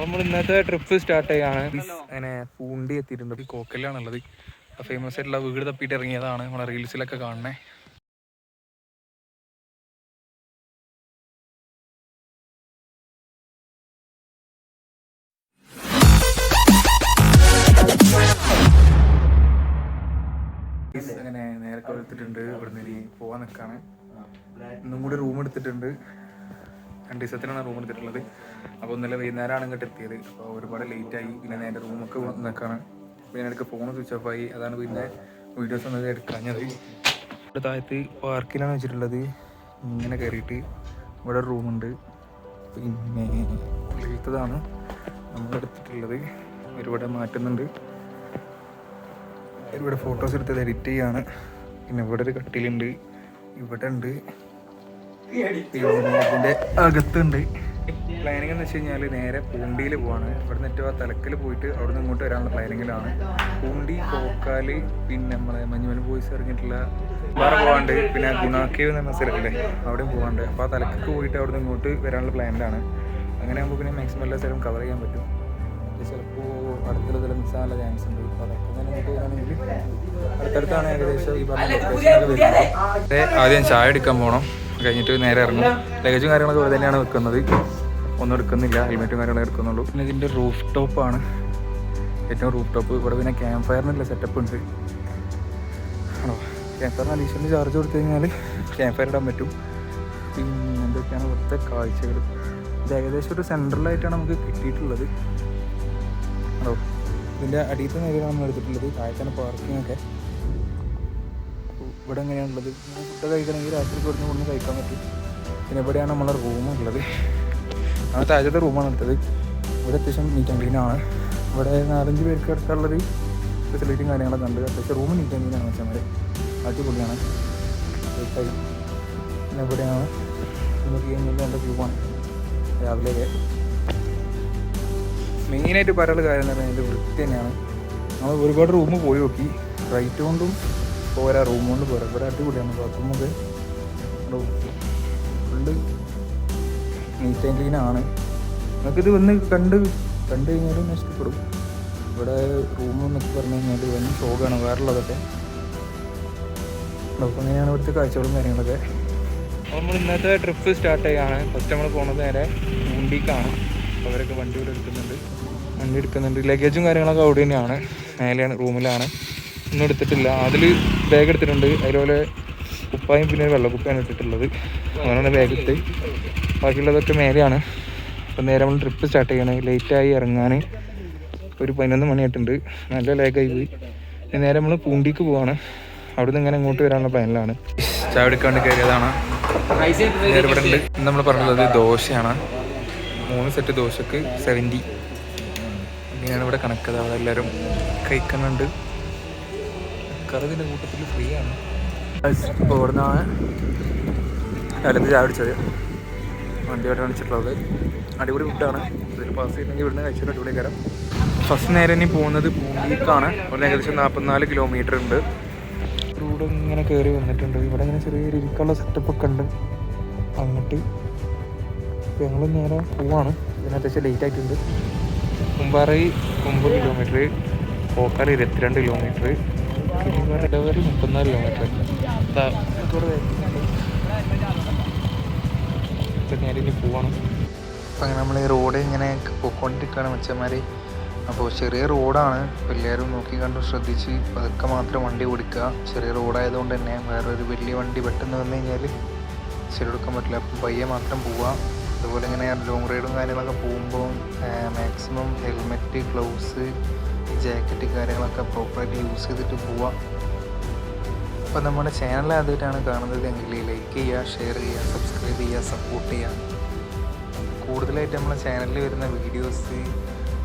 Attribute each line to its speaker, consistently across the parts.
Speaker 1: നമ്മൾ ഇന്നത്തെ trip start ചെയ്യാണ്. അങ്ങനെ പൂണ്ടി എത്തിയിട്ടുണ്ട്. കോക്കലാണുള്ളത് ഫേമസ് ആയിട്ടുള്ള വീട് തപ്പിയിട്ട് ഇറങ്ങിയതാണ്. നമ്മളെ റീൽസിലൊക്കെ കാണണേ അങ്ങനെ നേരെ എടുത്തിട്ടുണ്ട്. ഇവിടുന്ന് പോവാൻ നിൽക്കാണ് ഇന്നും കൂടി റൂം എടുത്തിട്ടുണ്ട്. രണ്ട് ദിവസത്തിനാണ് റൂം എടുത്തിട്ടുള്ളത്. അപ്പോൾ ഇന്നലെ വൈകുന്നേരമാണ് ഇങ്ങോട്ട് എത്തിയത്. അപ്പോൾ ഒരുപാട് ലേറ്റ് ആയി. പിന്നെ എന്റെ റൂമൊക്കെ നിൽക്കാണ് പിന്നെ എനിക്ക് ഫോൺ സ്വിച്ച് ഓഫ് ആയി. അതാണ് പിന്നെ വീഡിയോസ് ഒന്നും എടുക്കാഞ്ഞത്. ഇവിടെ താഴത്ത് പാർക്കിലാണ് വെച്ചിട്ടുള്ളത്. ഇങ്ങനെ കയറിയിട്ട് ഇവിടെ റൂമുണ്ട് പിന്നെ ഇതാണ് നമ്മൾ എടുത്തിട്ടുള്ളത്. ഒരുപാട് മാറ്റുന്നുണ്ട്. ഇവിടെ ഫോട്ടോസ് എടുത്തത് എഡിറ്റ് ചെയ്യാണ്. പിന്നെ ഇവിടെ ഒരു കട്ടിലുണ്ട്. ഇവിടെ ഉണ്ട്. അതിന്റെ അകത്തുണ്ട്. പ്ലാനിങ് എന്ന് വെച്ച് കഴിഞ്ഞാൽ നേരെ പൂണ്ടിയിൽ പോവാണ്. ഇവിടെ നിന്ന് ആ തലക്കൽ പോയിട്ട് അവിടെ നിന്ന് ഇങ്ങോട്ട് വരാനുള്ള പ്ലാനിങ്ങിലാണ്. പൂണ്ടി കോക്കാൽ പിന്നെ നമ്മളെ മഞ്ഞുമൽ ബോയ്സ് ഇറങ്ങിയിട്ടുള്ള വേറെ പോകാണ്ട് പിന്നെ ഗുണാക്കേവ് എന്ന സ്ഥലത്തില്ലേ അവിടെയും പോകാണ്ട് അപ്പോൾ ആ തലക്കൊക്കെ പോയിട്ട് അവിടെ നിന്ന് ഇങ്ങോട്ട് വരാനുള്ള പ്ലാനിലാണ്. അങ്ങനെ ആകുമ്പോൾ പിന്നെ മാക്സിമം എല്ലാ സ്ഥലവും കവർ ചെയ്യാൻ പറ്റും. ചിലപ്പോൾ അടുത്തുള്ള ചില മിസ്സാനുള്ള ചാൻസ് ഉണ്ട്. അപ്പോൾ അതൊക്കെ തന്നെ ഇങ്ങോട്ട് വരാണെങ്കിൽ അടുത്തടുത്താണ് ഏകദേശം ഈ പറഞ്ഞ ലൊക്കേഷനൊക്കെ വരുന്നത്. ആദ്യം ചായ എടുക്കാൻ പോകണം കഴിഞ്ഞിട്ട് നേരെ ഇറങ്ങും. ലഗേജും കാര്യങ്ങളൊക്കെ ഇവിടെ തന്നെയാണ് വെക്കുന്നത്. ഒന്നും എടുക്കുന്നില്ല. ഹെൽമെറ്റും കാര്യങ്ങളും എടുക്കുന്നുള്ളൂ. പിന്നെ ഇതിന്റെ റൂഫ് ടോപ്പാണ് ഏറ്റവും റൂഫ് ടോപ്പ് ഇവിടെ പിന്നെ ക്യാമ്പ് ഫയറിനുള്ള സെറ്റപ്പ് ഉണ്ട്. ആണോ? ക്യാമ്പ് ഫയറിന് അഡീഷണൽ ചാർജ് കൊടുത്തു കഴിഞ്ഞാൽ ക്യാമ്പ് ഫയർ ഇടാൻ പറ്റും. പിന്നെ എന്തൊക്കെയാണ് ഇവിടുത്തെ കാഴ്ചകൾ? ഇത് ഏകദേശം ഒരു സെൻട്രലായിട്ടാണ് നമുക്ക് കിട്ടിയിട്ടുള്ളത്. ആണോ? ഇതിന്റെ അടിയത്തെ നേരെയാണ് നമ്മൾ എടുത്തിട്ടുള്ളത്. താഴത്താണ് പാർക്കിംഗ് ഒക്കെ. ഇവിടെ എങ്ങനെയാണുള്ളത് ഫുഡ് കഴിക്കണമെങ്കിൽ രാത്രി കൊടുത്ത് കൊണ്ട് കഴിക്കാൻ പറ്റും. പിന്നെ ഇവിടെയാണ് നമ്മളെ റൂം ഉള്ളത്. ആ താഴത്തെ റൂമാണ് എടുത്തത്. ഇവിടെ അത്യാവശ്യം നീറ്റ് ആൻഡ് ക്ലീനാണ് ഇവിടെ നാലഞ്ച് പേർക്ക് അടുത്തുള്ളൊരു ഫെസിലിറ്റിയും കാര്യങ്ങളൊക്കെ ഉണ്ട്. അത്യാവശ്യം റൂം നീറ്റ് ആൻഡ് ക്ലീനാണ് വെച്ചാൽ വെച്ചാൽ അടിപൊളിയാണ്. പിന്നെ ഇവിടെയാണ് നമുക്ക് കഴിഞ്ഞാൽ വ്യൂ ആണ്. രാവിലെയൊക്കെ മെയിനായിട്ട് പറയാനുള്ള കാര്യം എന്ന് പറഞ്ഞാൽ വൃത്തി തന്നെയാണ് നമ്മൾ ഒരുപാട് റൂം പോയി നോക്കി. റൈറ്റ് കൊണ്ടും പോരാ റൂം കൊണ്ട് പോരാ. ഇവിടെ അടിപൊളിയാണ് ബാത്റൂമൊക്കെ ഫുള്ള് നീറ്റ് ആൻഡ് ക്ലീൻ ആണ്. നമുക്കിത് വന്ന് കണ്ട് കണ്ടു കഴിഞ്ഞാലും ഇഷ്ടപ്പെടും. ഇവിടെ റൂം എന്നൊക്കെ പറഞ്ഞു കഴിഞ്ഞാൽ വൻ ഷോക്കാണ് വേറുള്ളതൊക്കെ അപ്പോൾ അങ്ങനെയാണ് ഇവിടുത്തെ കാഴ്ചകളും കാര്യങ്ങളൊക്കെ. അപ്പോൾ നമ്മൾ ഇന്നത്തെ ട്രിപ്പ് സ്റ്റാർട്ട് ചെയ്യുകയാണ് ഫസ്റ്റ് നമ്മൾ പോണത് നേരെ ഊണ്ടിക്കാണ് അവരൊക്കെ വണ്ടി ഇവിടെ എടുക്കുന്നുണ്ട്. വണ്ടി എടുക്കുന്നുണ്ട്. ലഗേജും കാര്യങ്ങളൊക്കെ അവിടെ തന്നെയാണ്. മേലെയാണ് റൂമിലാണ് ഒന്നും എടുത്തിട്ടില്ല. അതിൽ ബാഗ് എടുത്തിട്ടുണ്ട്. അതുപോലെ കുപ്പായും പിന്നെ വെള്ളക്കുപ്പയാണ് ഇട്ടിട്ടുള്ളത് അങ്ങനെയാണ് ബാഗ് ബാക്കിയുള്ളതൊക്കെ മേലെയാണ്. അപ്പം നേരെ നമ്മൾ ട്രിപ്പ് സ്റ്റാർട്ട് ചെയ്യണം. ലേറ്റായി ഇറങ്ങാൻ ഒരു പതിനൊന്ന് മണിയായിട്ടുണ്ട്. നല്ല ലേക്കായി പോയി. നേരെ നമ്മൾ പൂണ്ടിക്ക് പോവാണ്. അവിടുന്ന് ഇങ്ങനെ ഇങ്ങോട്ട് വരാനുള്ള പ്ലാനിലാണ്. ചായ എടുക്കാണ്ട് കയറിയതാണ്. ഇവിടെ ഉണ്ട്. നമ്മൾ പറഞ്ഞത് ദോശയാണ്. മൂന്ന് സെറ്റ് ദോശക്ക് സെവന്റി ഇങ്ങനെയാണ് ഇവിടെ കണക്കത് അവിടെ എല്ലാവരും കഴിക്കുന്നുണ്ട്. കറിതിന്റെ കൂട്ടത്തിൽ ഫ്രീ ആണ്. ഇപ്പോൾ ഇവിടെ നിന്നാണ് കാലത്ത് ചായ പിടിച്ചത് വണ്ടിയോടെ കാണിച്ചിട്ടുള്ളത്. അടിപൊളി ഫുഡാണ് ഇതിൽ പാസ് ചെയ്യണമെങ്കിൽ ഇവിടുന്ന് കഴിച്ചിട്ട് അടിപൊളി കരം ഫസ്റ്റ് നേരം ഇനി പോകുന്നത് പൂണ്ടിക്കാണ് ഇവിടെ ഏകദേശം നാൽപ്പത്തിനാല് കിലോമീറ്റർ ഉണ്ട്. റോഡ് ഇങ്ങനെ കയറി വന്നിട്ടുണ്ട്. ഇവിടെ ഇങ്ങനെ ചെറിയൊരു ഇരിക്കാനുള്ള സെറ്റപ്പ് ഒക്കെ ഉണ്ട്. അങ്ങോട്ട് ഞങ്ങൾ നേരെ പോവാണ്. ഇതിന് അത്യാവശ്യം ലേറ്റ് ആയിട്ടുണ്ട്. കുമ്പാറ ഒമ്പത് കിലോമീറ്റർ പോക്കാറ് ഇരുപത്തിരണ്ട് കിലോമീറ്റർ ഡെലിവറി മുപ്പത്തിനാല് കിലോമീറ്റർ പോവാണ് അപ്പം നമ്മൾ ഈ റോഡ് ഇങ്ങനെ പോയിക്കൊണ്ടിരിക്കുകയാണ് മച്ചന്മാർ അപ്പോൾ ചെറിയ റോഡാണ് എല്ലാവരും നോക്കി കണ്ടും ശ്രദ്ധിച്ച് പതുക്കെ മാത്രം വണ്ടി ഓടിക്കുക. ചെറിയ റോഡായതുകൊണ്ട് തന്നെ വേറൊരു വലിയ വണ്ടി പെട്ടെന്ന് വന്നു കഴിഞ്ഞാൽ ശരിയെടുക്കാൻ പറ്റില്ല. അപ്പം പയ്യെ മാത്രം പോവുക അതുപോലെ ഇങ്ങനെ ലോങ് റൈഡും കാര്യങ്ങളൊക്കെ പോകുമ്പോൾ മാക്സിമം ഹെൽമെറ്റ് ഗ്ലൗസ് ജാക്കറ്റ് കാര്യങ്ങളൊക്കെ പ്രോപ്പറായിട്ട് യൂസ് ചെയ്തിട്ട് പോവാം. അപ്പോൾ നമ്മുടെ ചാനൽ ആദ്യമായിട്ടാണ് കാണുന്നത് എങ്കിൽ ലൈക്ക് ചെയ്യുക ഷെയർ ചെയ്യുക സബ്സ്ക്രൈബ് ചെയ്യുക സപ്പോർട്ട് ചെയ്യുക. കൂടുതലായിട്ട് നമ്മുടെ ചാനലിൽ വരുന്ന വീഡിയോസ്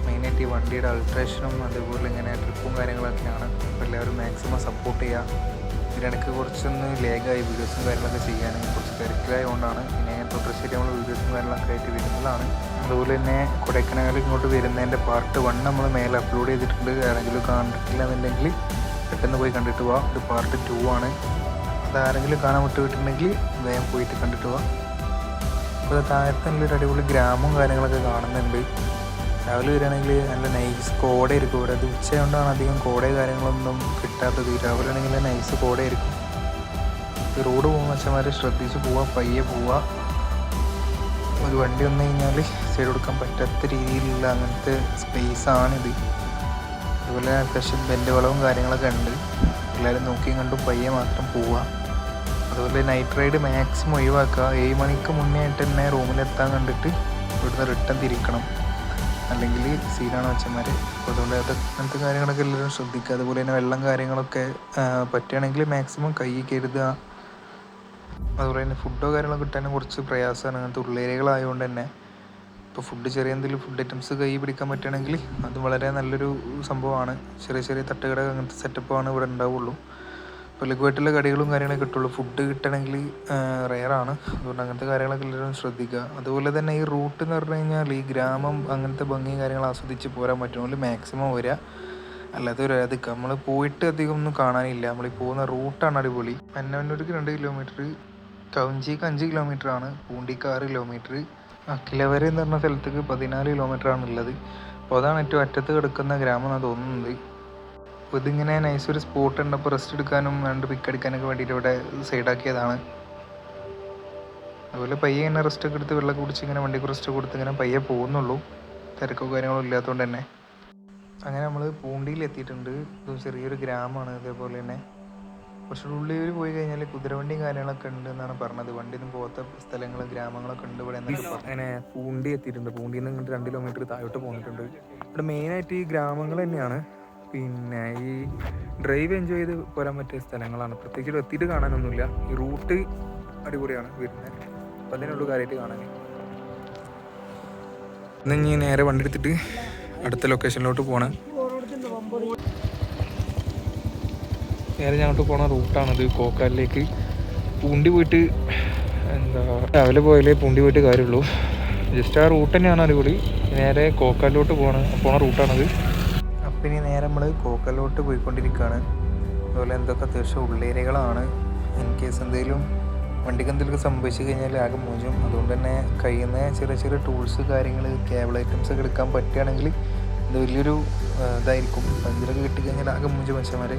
Speaker 1: മെയിനായിട്ട് ഈ വണ്ടിയുടെ അൾട്രേഷനും അതുപോലെ ഇങ്ങനെ ട്രിപ്പും കാര്യങ്ങളൊക്കെയാണ്. അപ്പോൾ എല്ലാവരും മാക്സിമം സപ്പോർട്ട് ചെയ്യുക. ഇതിനിടയ്ക്ക് കുറച്ചൊന്ന് ലേഗായി വീഡിയോസും കാര്യങ്ങളൊക്കെ ചെയ്യാൻ കുറച്ച് തിരക്കിലായതുകൊണ്ടാണ് തുടർച്ചയായിട്ട് നമ്മൾ വീഡിയോസും കാര്യങ്ങളൊക്കെ ആയിട്ട് വരുന്നതാണ്. അതുപോലെ തന്നെ കൊടൈക്കനാൽ ഇങ്ങോട്ട് വരുന്നതിന്റെ പാർട്ട് വൺ നമ്മൾ മേലെ അപ്ലോഡ് ചെയ്തിട്ടുണ്ട്. ആരെങ്കിലും കണ്ടിട്ടില്ല എന്നുണ്ടെങ്കിൽ പെട്ടെന്ന് പോയി കണ്ടിട്ട് പോവാം. ഇത് പാർട്ട് ടു ആണ്. അത് ആരെങ്കിലും കാണാൻ വിട്ടുപോയിട്ടുണ്ടെങ്കിൽ വേഗം പോയിട്ട് കണ്ടിട്ട് പോവാം. അപ്പോൾ താഴത്തെ നല്ലൊരു അടിപൊളി ഗ്രാമവും കാര്യങ്ങളൊക്കെ കാണുന്നുണ്ട്.
Speaker 2: രാവിലെ വരികയാണെങ്കിൽ നല്ല നൈസ് കോടയായിരിക്കും. ഇവിടെ അത് ഉച്ചയുകൊണ്ടാണ് അധികം കോടയോ കാര്യങ്ങളൊന്നും കിട്ടാത്തത്. രാവിലെ ആണെങ്കിൽ നൈസ് കോടയായിരിക്കും. റോഡ് പോകുന്ന വെച്ചാൽ ശ്രദ്ധിച്ച് പോവാം. പയ്യെ പോവാം. ഒരു വണ്ടി വന്നു കഴിഞ്ഞാൽ സൈഡ് കൊടുക്കാൻ പറ്റാത്ത രീതിയിലുള്ള അങ്ങനത്തെ സ്പേസ് ആണിത്. അതുപോലെ അത്യാവശ്യം ബെൻഡ് വളവും കാര്യങ്ങളൊക്കെ ഉണ്ട്. എല്ലാവരും നോക്കിയും കണ്ടും പയ്യെ മാത്രം പോവുക അതുപോലെ നൈറ്റ് റൈഡ് മാക്സിമം ഒഴിവാക്കുക. ഏഴ് മണിക്ക് മുന്നേ ആയിട്ട് തന്നെ റൂമിലെത്താൻ കണ്ടിട്ട് ഇവിടുന്ന് റിട്ടേൺ തിരിക്കണം. അല്ലെങ്കിൽ സീനാണ് അച്ഛന്മാർ അപ്പോൾ അതുകൊണ്ട് അത് അങ്ങനത്തെ കാര്യങ്ങളൊക്കെ എല്ലാവരും ശ്രദ്ധിക്കുക. അതുപോലെ തന്നെ വെള്ളം കാര്യങ്ങളൊക്കെ പറ്റുകയാണെങ്കിൽ മാക്സിമം കൈ കരുതുക. അതുപോലെ തന്നെ ഫുഡോ കാര്യങ്ങളോ കിട്ടാനും കുറച്ച് പ്രയാസമാണ്. അങ്ങനത്തെ ഉള്ളേരിയകളായതുകൊണ്ട് തന്നെ. ഇപ്പോൾ ഫുഡ് ചെറിയ എന്തെങ്കിലും ഫുഡ് ഐറ്റംസ് കൈ പിടിക്കാൻ പറ്റുകയാണെങ്കിൽ അത് വളരെ നല്ലൊരു സംഭവമാണ്. ചെറിയ ചെറിയ തട്ടുകട അങ്ങനത്തെ സെറ്റപ്പാണ് ഇവിടെ ഉണ്ടാവുള്ളൂ. ഇപ്പോൾ ലഘുവായിട്ടുള്ള കടികളും കാര്യങ്ങളൊക്കെ കിട്ടുള്ളൂ. ഫുഡ് കിട്ടണമെങ്കിൽ റെയറാണ് അതുകൊണ്ട് അങ്ങനത്തെ കാര്യങ്ങളൊക്കെ എല്ലാവരും ശ്രദ്ധിക്കുക. അതുപോലെ തന്നെ ഈ റൂട്ട് എന്ന് പറഞ്ഞു കഴിഞ്ഞാൽ ഈ ഗ്രാമം അങ്ങനത്തെ ഭംഗിയും കാര്യങ്ങൾ ആസ്വദിച്ച് പോരാൻ പറ്റുമെങ്കിൽ മാക്സിമം വരിക. അല്ലാതെ ഒരു അധികം നമ്മൾ പോയിട്ട് അധികം ഒന്നും കാണാനില്ല. നമ്മൾ ഈ പോകുന്ന റൂട്ടാണ് അടിപൊളി. പന്നവന്നൂർക്ക് രണ്ട് കിലോമീറ്റർ കൗഞ്ചിക്ക് അഞ്ച് കിലോമീറ്റർ ആണ്. പൂണ്ടിക്ക് ആറ് കിലോമീറ്റർ അക്കിലവരെ എന്ന് പറഞ്ഞ സ്ഥലത്തേക്ക് പതിനാല് കിലോമീറ്റർ ആണ് ഉള്ളത്. അപ്പോൾ അതാണ് ഏറ്റവും അറ്റത്ത് കിടക്കുന്ന ഗ്രാമം എന്നാണ് തോന്നുന്നത്. അപ്പോൾ ഇതിങ്ങനെ നൈസ് ഒരു സ്പോട്ട് ഉണ്ട്. അപ്പോൾ റെസ്റ്റ് എടുക്കാനും രണ്ട് പിക്ക് അടിക്കാനൊക്കെ വേണ്ടിയിട്ട് ഇവിടെ സൈഡാക്കിയതാണ് അതുപോലെ പയ്യെ ഇങ്ങനെ റെസ്റ്റ് ഒക്കെ എടുത്ത് വെള്ളം കുടിച്ച് ഇങ്ങനെ വണ്ടിക്ക് റെസ്റ്റ് കൊടുത്ത് ഇങ്ങനെ പയ്യെ പോകുന്നുള്ളൂ. തിരക്കോ കാര്യങ്ങളോ ഇല്ലാത്തതുകൊണ്ട് തന്നെ. അങ്ങനെ നമ്മൾ പൂണ്ടിയിൽ എത്തിയിട്ടുണ്ട് ഇത് ചെറിയൊരു ഗ്രാമമാണ്. ഇതേപോലെ തന്നെ കുറച്ചുകൂടി ഉള്ളിൽ പോയി കഴിഞ്ഞാൽ കുതിരവണ്ടിയും കാര്യങ്ങളൊക്കെ ഉണ്ട് എന്നാണ് പറഞ്ഞത്. വണ്ടിയൊന്നും പോകാത്ത സ്ഥലങ്ങളും ഗ്രാമങ്ങളൊക്കെ ഉണ്ട് ഇവിടെ അങ്ങനെ പൂണ്ടി എത്തിയിട്ടുണ്ട്. പൂണ്ടിയിൽ നിന്ന് ഇങ്ങോട്ട് രണ്ട് കിലോമീറ്റർ താഴോട്ട് പോന്നിട്ടുണ്ട്. ഇവിടെ മെയിനായിട്ട് ഈ ഗ്രാമങ്ങൾ തന്നെയാണ്. പിന്നെ ഈ ഡ്രൈവ് എൻജോയ് ചെയ്ത് പോരാൻ പറ്റിയ സ്ഥലങ്ങളാണ്. പ്രത്യേകിച്ച് ഇവിടെ എത്തിയിട്ട് കാണാനൊന്നുമില്ല. ഈ റൂട്ട് അടിപൊളിയാണ് വരുന്നത് അപ്പം അതിനുള്ളൂ കാര്യമായിട്ട് കാണാൻ. ഇന്ന് ഇനി നേരെ വണ്ടി എടുത്തിട്ട് അടുത്ത ലൊക്കേഷനിലോട്ട് പോകണം നേരെ ഞങ്ങോട്ട് പോണ റൂട്ടാണിത് കോക്കാലിലേക്ക്. പൂണ്ടി പോയിട്ട് എന്താ രാവിലെ പോയാലേ പൂണ്ടി പോയിട്ട് കാര്യമുള്ളൂ ജസ്റ്റ് ആ റൂട്ട് തന്നെയാണ് അടിപൊളി. നേരെ കോക്കാലിലോട്ട് പോണ പോണ റൂട്ടാണത് അപ്പം ഇനി നേരെ നമ്മൾ കോക്കാലിലോട്ട് പോയിക്കൊണ്ടിരിക്കുകയാണ് അതുപോലെ എന്തൊക്കെ അത്യാവശ്യം ഉള്ളേരിയകളാണ് ഇൻ കേസ് എന്തെങ്കിലും വണ്ടിക്ക് എന്തെങ്കിലും സംഭവിച്ചു കഴിഞ്ഞാൽ ആകെ മോചും അതുകൊണ്ട് തന്നെ കഴിയുന്ന ചെറിയ ചെറിയ ടൂൾസ് കാര്യങ്ങൾ കേബിൾ ഐറ്റംസ് ഒക്കെ എടുക്കാൻ പറ്റുകയാണെങ്കിൽ ഇത് വലിയൊരു ഇതായിരിക്കും. എന്തെങ്കിലുമൊക്കെ കിട്ടിക്കഴിഞ്ഞാൽ ആകെ മോചം മനുഷ്യന്മാർ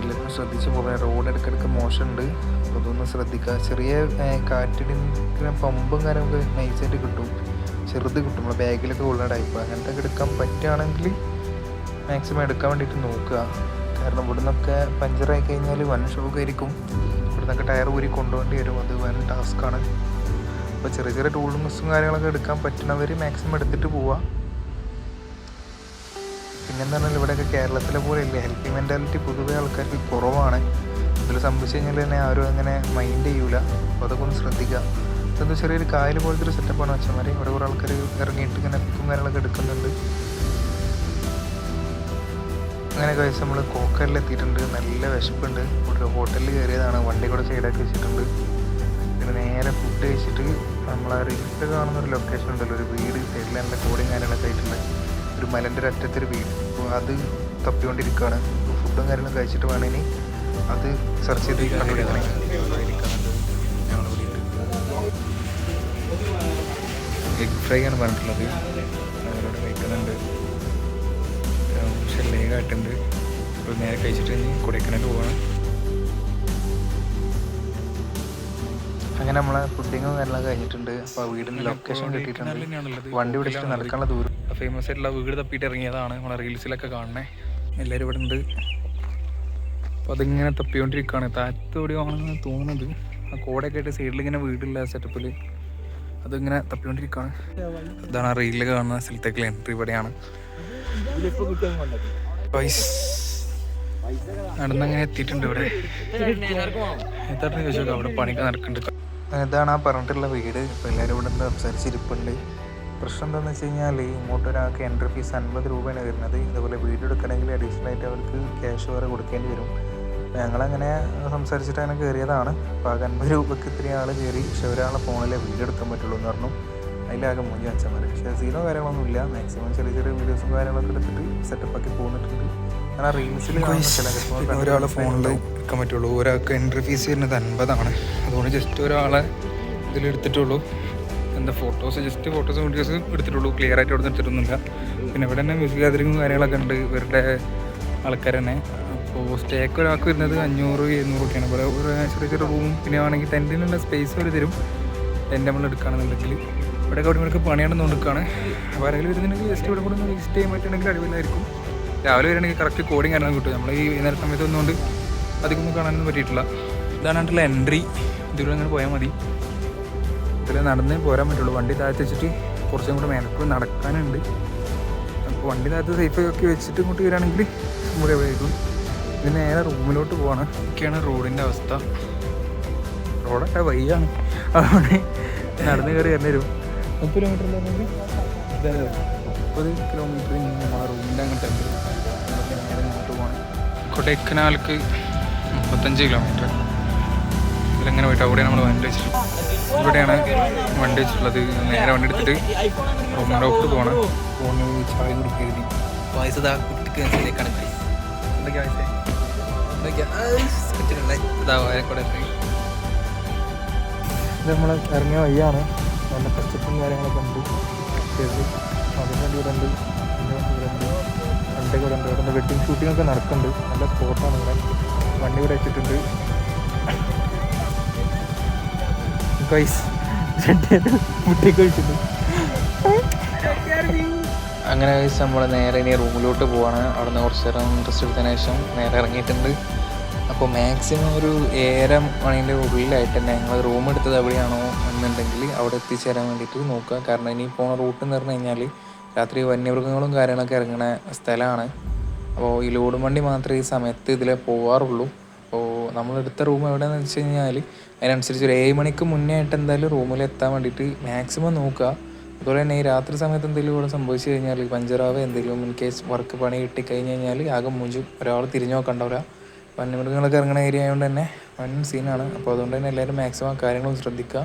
Speaker 2: എല്ലാവരും ശ്രദ്ധിച്ച് പോകാൻ റോഡ് ഇടയ്ക്കിടയ്ക്ക് മോശമുണ്ട്. അപ്പോൾ അതൊന്ന് ശ്രദ്ധിക്കുക ചെറിയ കാറ്റിടിക്കുന്ന പമ്പും കാര്യങ്ങളൊക്കെ നൈസായിട്ട് കിട്ടും. ചെറുത് കിട്ടും. നമ്മുടെ ബാഗിലൊക്കെ ഉള്ള ടൈപ്പ് അങ്ങനത്തെ ഒക്കെ എടുക്കാൻ പറ്റുകയാണെങ്കിൽ മാക്സിമം എടുക്കാൻ വേണ്ടിയിട്ട് നോക്കുക. കാരണം ഇവിടെ നിന്നൊക്കെ പഞ്ചറായി കഴിഞ്ഞാൽ വൻ ഷോക്കായിരിക്കും ഇവിടെ നിന്നൊക്കെ ടയർ ഊരി കൊണ്ടുപോകേണ്ടി വരും. അത് വൻ ടാസ്ക്കാണ് അപ്പോൾ ചെറിയ ചെറിയ ടൂൾസും കാര്യങ്ങളൊക്കെ എടുക്കാൻ പറ്റുന്നവർ മാക്സിമം എടുത്തിട്ട് പോവുക പിന്നെന്താ പറഞ്ഞാൽ ഇവിടെയൊക്കെ കേരളത്തിലെ പോലെ ഇല്ല ഹെൽത്തി മെന്റാലിറ്റി പൊതുവെ ആൾക്കാർക്ക് കുറവാണ്. ഇതിൽ സംഭവിച്ചു കഴിഞ്ഞാൽ തന്നെ ആരും അങ്ങനെ മൈൻഡ് ചെയ്യൂല. അപ്പോൾ അതൊക്കെ ഒന്ന് ശ്രദ്ധിക്കുക ഇതെന്തോ ചെറിയൊരു കായൽ പോലത്തെ ഒരു സെറ്റപ്പാണ് അച്ഛന്മാർ ഇവിടെ കുറേ ആൾക്കാർ ഇറങ്ങിയിട്ട് ഇങ്ങനെ പിക്കും കാര്യങ്ങളൊക്കെ എടുക്കുന്നുണ്ട്. അങ്ങനെ കഴിച്ച് നമ്മൾ കോക്കറിൽ എത്തിയിട്ടുണ്ട് നല്ല വിശപ്പുണ്ട്. ഒരു ഹോട്ടലിൽ കയറിയതാണ്. വണ്ടി കൂടെ സൈഡാക്കി വെച്ചിട്ടുണ്ട്. പിന്നെ നേരെ ഫുഡ് കഴിച്ചിട്ട് നമ്മൾ ആ റീൽസിൽ കാണുന്ന ഒരു ലൊക്കേഷൻ ഉണ്ടല്ലോ. ഒരു വീട് സൈഡിൽ നല്ല കോടിയും കാര്യങ്ങളൊക്കെ ആയിട്ടുള്ള ഒരു മലന്റെ ഒരു അറ്റത്തൊരു വീട്. അപ്പോൾ അത് തപ്പിക്കൊണ്ടിരിക്കുകയാണ് ഫുഡും കാര്യങ്ങളും കഴിച്ചിട്ട് വേണം ഇനി അത് സെർച്ച് ചെയ്ത് കണ്ടുപിടിക്കണേ. എഗ് ഫ്രൈ ആണ് പറഞ്ഞിട്ടുള്ളത്. അവരോട് കഴിക്കുന്നുണ്ട്. ഷെല്ലേകാട്ടുണ്ട് അപ്പോൾ നേരെ കഴിച്ചിട്ട് ഇനി കൊടൈക്കനാൽ പോവാണ്. അങ്ങനെ നമ്മളെ ഫുഡിങ്ങും കാര്യങ്ങളൊക്കെ കഴിഞ്ഞിട്ടുണ്ട്. അപ്പോൾ വീടിന്റെ ലൊക്കേഷൻ കിട്ടിയിട്ടുണ്ട്. വണ്ടി പിടിച്ചിട്ട് നടക്കാനുള്ള ദൂരം ഫേമസ് ആയിട്ടുള്ള വീട് തപ്പിയിട്ട് ഇറങ്ങിയതാണ് നമ്മളെ റീൽസിലൊക്കെ കാണണേ എല്ലാവരും ഇവിടെ ഉണ്ട് അപ്പോൾ അതിങ്ങനെ തപ്പിക്കൊണ്ടിരിക്കുകയാണ് താഴത്തോടെയാണെന്ന് തോന്നുന്നത്. ആ കോടയൊക്കെ ആയിട്ട് സൈഡിൽ ഇങ്ങനെ വീടില്ല സെറ്റപ്പിൽ അതിങ്ങനെ തപ്പിക്കൊണ്ടിരിക്കുകയാണ് അതാണ് ആ റീലിൽ കാണുന്ന സ്ഥലത്തേക്കുള്ള എൻട്രി ഇവിടെയാണ്. നടന്നങ്ങനെ എത്തിയിട്ടുണ്ട് ഇവിടെ. എത്താട്ടെ ചോദിച്ചോക്കാം അവിടെ പണിക്ക് നടക്കുന്നുണ്ട്. ഇതാണ് ആ പറഞ്ഞിട്ടുള്ള വീട്. ഇപ്പോൾ എല്ലാവരും ഇവിടെ സംസാരിച്ചിരിപ്പുണ്ട്. പ്രശ്നം എന്താണെന്ന് വെച്ച് കഴിഞ്ഞാൽ ഇങ്ങോട്ട് ഒരാൾക്ക് എൻട്രി ഫീസ് അൻപത് രൂപയാണ് വരുന്നത്. ഇതുപോലെ വീട് എടുക്കണമെങ്കിൽ അഡീഷണൽ ആയിട്ട് അവർക്ക് ക്യാഷ് വേറെ കൊടുക്കേണ്ടി വരും. ഞങ്ങളങ്ങനെ സംസാരിച്ചിട്ട് അങ്ങനെ കയറിയതാണ് അപ്പോൾ ആകെ അൻപത് രൂപയ്ക്ക് ഇത്രയും ആൾ കയറി പക്ഷെ ഒരാളെ ഫോണിലെ വീഡിയോ എടുക്കാൻ പറ്റുള്ളൂ എന്ന് പറഞ്ഞു. അതിലാകെ മൂന്ന് അച്ഛന്മാർ പക്ഷേ സീനോ കാര്യങ്ങളൊന്നുമില്ല. മാക്സിമം ചെറിയ ചെറിയ വീഡിയോസും കാര്യങ്ങളൊക്കെ എടുത്തിട്ട് സെറ്റപ്പ് ആക്കി പോകുന്നിട്ടുണ്ട് ഞാൻ ആ റീൽസിൽ ഒരാളെ ഫോണിൽ എടുക്കാൻ പറ്റുള്ളൂ. ഒരാൾക്ക് എൻട്രി ഫീസ് വരുന്നത് അൻപതാണ്. അതുകൊണ്ട് ജസ്റ്റ് ഒരാളെ ഇതിലെടുത്തിട്ടുള്ളൂ
Speaker 1: എന്താ ഫോട്ടോസ് ജസ്റ്റ് ഫോട്ടോസ് വീഡിയോസ് എടുത്തിട്ടുള്ളൂ. ക്ലിയർ ആയിട്ട് അവിടെ എടുത്തിട്ടൊന്നുമില്ല. പിന്നെ ഇവിടെ തന്നെ മ്യൂസിക് ഗാദറിങ്ങും കാര്യങ്ങളൊക്കെ ഉണ്ട്. ഇവരുടെ ആൾക്കാർ തന്നെ. അപ്പോൾ സ്റ്റേക്ക് ഒരാൾക്ക് വരുന്നത് അഞ്ഞൂറ് എഴുന്നൂറൊക്കെയാണ് ഇവിടെ ഒരു ചെറിയ ചെറിയ റൂമും പിന്നെ ആണെങ്കിൽ ടെന്റിനുള്ള സ്പേസ് അവർ തരും. ടെന്റ് നമ്മൾ എടുക്കുകയാണെന്നുണ്ടെങ്കിൽ. ഇവിടെ ഗവൺമെന്റ് പണിയാണെന്ന് കൊടുക്കുകയാണ് അപ്പോൾ ആരെങ്കിലും വരുന്നുണ്ടെങ്കിൽ ജസ്റ്റ് ഇവിടെ കൂടെ ഒന്ന് വിസിറ്റ് ചെയ്യാൻ പറ്റുകയാണെങ്കിൽ അടിപൊളിയായിരിക്കും. രാവിലെ വരികയാണെങ്കിൽ കറക്റ്റ് കോഡിങ് കാരണം കിട്ടും. നമ്മൾ ഈ വൈകുന്നേര സമയത്ത് ഒന്നുകൊണ്ട് അധികം കാണാനൊന്നും പറ്റിയിട്ടില്ല. ഇതാണ് എൻട്രി ഇതിലൂടെ അങ്ങനെ പോയാൽ മതി. ഇതിൽ നടന്ന് പോരാൻ പറ്റുള്ളൂ. വണ്ടി താഴത്ത് വെച്ചിട്ട് കുറച്ചും കൂടെ മേലക്കൂടെ നടക്കാനുണ്ട്. അപ്പോൾ വണ്ടി താഴത്ത് ഒക്കെ വെച്ചിട്ട് ഇങ്ങോട്ട് വരികയാണെങ്കിൽ ഇവിടെ എവിടെയായിരിക്കും ഇത് നേരെ റൂമിലോട്ട് പോവാണ്. ഒക്കെയാണ് റോഡിന്റെ അവസ്ഥ. റോഡൊക്കെ വയ്യാണ്. അതുകൊണ്ട് നടന്ന് കയറി വരേണ്ടി വരും. മുപ്പത് കിലോമീറ്റർ മുപ്പത് കിലോമീറ്റർ നമ്മളെ റൂമിന്റെ അങ്ങോട്ട് ഇങ്ങോട്ട് പോകണം കൊടൈക്കനാൽക്ക് മുപ്പത്തഞ്ച് കിലോമീറ്റർ ഇതിലെങ്ങനെ പോയിട്ട് അവിടെയാണ് നമ്മൾ വണ്ടി വെച്ചിട്ട് ഇവിടെയാണ് വണ്ടി വെച്ചിട്ടുള്ളത്. നേരെ വണ്ടി എടുത്തിട്ട് ഡോക്ടർ പോകണം ഫോണ് ചായ കുടിക്കരുതി
Speaker 3: വയസ്സ് ഇതാ കുട്ടിക്ക് മനസ്സിലേക്കാണ്.
Speaker 1: എന്തൊക്കെയാ വയസ്സേ?
Speaker 3: ആ, ഇതാ
Speaker 1: നമ്മൾ ഇറങ്ങിയ വഴിയാണ്. നല്ല പച്ചപ്പും കാര്യങ്ങളൊക്കെ ഉണ്ട്. വേണ്ടി ഇവിടെ ഉണ്ട് വേണ്ടി ഇവിടെ ഉണ്ട്. ഇവിടെ വെഡിങ് ഷൂട്ടിങ്ങൊക്കെ നടക്കുന്നുണ്ട്. നല്ല സ്പോട്ടാണ് ഇവിടെ. വണ്ടി ഇവിടെ വെച്ചിട്ടുണ്ട്. ഗൈസ് മുട്ടേക്ക് വെച്ചിട്ടുണ്ട് അങ്ങനെ കഴിച്ച് നമ്മൾ നേരെ ഇനി റൂമിലോട്ട് പോവാണ്. അവിടെ നിന്ന് കുറച്ച് നേരം റെസ്റ്റ് എടുത്തതിന് ശേഷം നേരെ ഇറങ്ങിയിട്ടുണ്ട്. അപ്പോൾ മാക്സിമം ഒരു ഏഴര മണീന്റെ ഉള്ളിലായിട്ട് തന്നെ ഞങ്ങൾ റൂം എടുത്തത് എവിടെയാണോ എന്നുണ്ടെങ്കിൽ അവിടെ എത്തിച്ചേരാൻ വേണ്ടിയിട്ട് നോക്കുക. കാരണം ഇനി പോണ റൂട്ട് എന്ന് പറഞ്ഞു കഴിഞ്ഞാൽ രാത്രി വന്യമൃഗങ്ങളും കാര്യങ്ങളൊക്കെ ഇറങ്ങുന്ന സ്ഥലമാണ്. അപ്പോൾ ഈ ലോഡ് വണ്ടി മാത്രമേ ഈ സമയത്ത് ഇതിലെ പോവാറുള്ളൂ. എടുത്ത റൂം എവിടെയാണെന്ന് വെച്ച് കഴിഞ്ഞാൽ അതിനനുസരിച്ച് ഒരു ഏഴ് മണിക്ക് മുന്നേ ആയിട്ട് എന്തായാലും റൂമിൽ എത്താൻ വേണ്ടിയിട്ട് മാക്സിമം നോക്കുക. അതുപോലെ തന്നെ ഈ രാത്രി സമയത്ത് എന്തെങ്കിലും ഇവിടെ സംഭവിച്ചു കഴിഞ്ഞാൽ പഞ്ചറാവ് എന്തെങ്കിലും ഇൻ കേസ് വർക്ക് പണി കിട്ടി കഴിഞ്ഞ് കഴിഞ്ഞാൽ ആകെ മുഞ്ചും ഒരാൾ തിരിഞ്ഞു നോക്കണ്ടാവില്ല വന്യമൃഗങ്ങളൊക്കെ ഇറങ്ങുന്ന ഏരിയ ആയതുകൊണ്ട് തന്നെ വൻ സീനാണ് അപ്പോൾ അതുകൊണ്ട് തന്നെ എല്ലാവരും മാക്സിമം കാര്യങ്ങളും ശ്രദ്ധിക്കുക.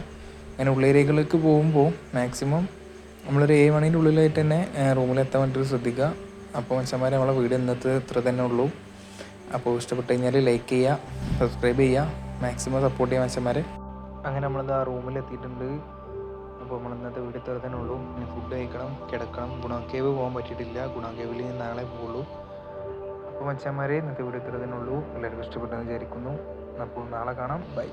Speaker 1: അങ്ങനെ ഉള്ള ഏരിയകളിലേക്ക് പോകുമ്പോൾ മാക്സിമം നമ്മളൊരു ഏഴ് മണീന്റെ ഉള്ളിലായിട്ട് തന്നെ റൂമിലെത്താൻ വേണ്ടിയിട്ട് ശ്രദ്ധിക്കുക. അപ്പോൾ മച്ചന്മാരെ നമ്മളെ വീട് ഇന്നത്തെ ഇത്ര തന്നെ ഉള്ളൂ. അപ്പോൾ ഇഷ്ടപ്പെട്ട് കഴിഞ്ഞാൽ ലൈക്ക് ചെയ്യുക സബ്സ്ക്രൈബ് ചെയ്യുക മാക്സിമം സപ്പോർട്ട് ചെയ്യാൻ മച്ചന്മാരെ അങ്ങനെ നമ്മളിത് ആ റൂമിൽ എത്തിയിട്ടുണ്ട്. അപ്പോൾ നമ്മൾ ഇന്നത്തെ ഇത്ര തന്നെ ഉള്ളൂ. ഇനി ഫുഡ് കഴിക്കണം കിടക്കണം. ഗുണാക്കേവ് പോകാൻ പറ്റിയിട്ടില്ല. ഗുണാക്കേവിൽ നാളെ പോകുള്ളൂ അപ്പോൾ മച്ചന്മാരെ ഇന്നത്തെ ഇത്ര തന്നെ ഉള്ളൂ. എല്ലാവർക്കും ഇഷ്ടപ്പെട്ടെന്ന് വിചാരിക്കുന്നു. അപ്പോൾ നാളെ കാണാം. ബൈ